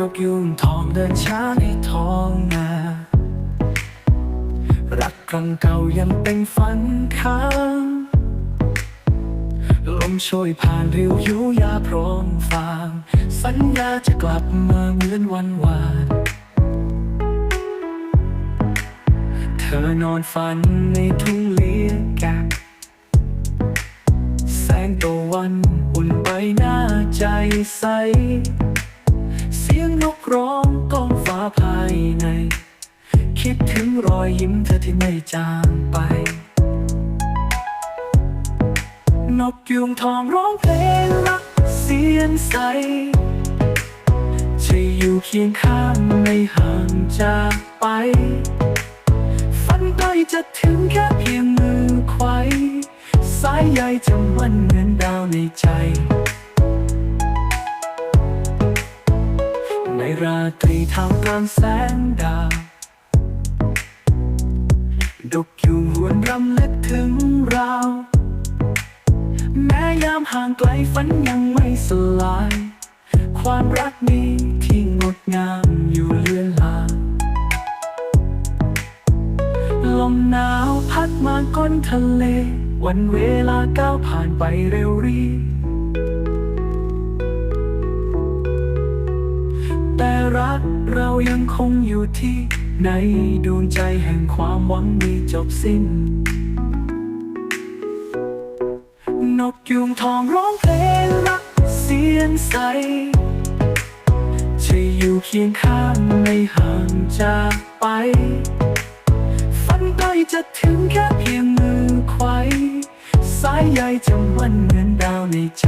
นกยุงทองเดินช้าในท้องนารักครั้งเก่ายังเป็นฝันค้างลมโชยผ่านริ้วยุยาพร้อมฟาง สัญญาจะกลับมาเหมือนวันวาน ธอนอนฝันในทุ่งเลี้ยงแกะแสงตะวันอุ่นใบหน้าใจใส เสียงนกร้องก้องฟ้าภายใน คิดถึงรอยยิ้มเธอที่ไม่จางไป นกยุงทองร้องเพลงรักเสียงใส จะอยู่เคียงข้างไม่ห่างจากไป จะถึงแค่เพียงมือไขว้สายใยจะมันเหมือนดาวในใจ ในราตรีท่ามกลางแสงดาวดกยุงหวนรำลึกถึงเรา แม้ยามห่างไกลฝันยังไม่สลาย ความรักนี้ที่งดงามอยู่ ลมหนาวพัดมาก้นทะเล วันเวลาก้าวผ่านไปเร็วรีแต่รักเรายังคงอยู่ที่ ในดวงใจแห่งความหวังมีจบสิ้น นกยุงทองร้องเพลงรักเสียงใส จะอยู่เคียงข้างไม่ห่างจากไป ได้จะถึงแค่เพียงมือไขว้สายใยจำวันเหมือนดาวในใจ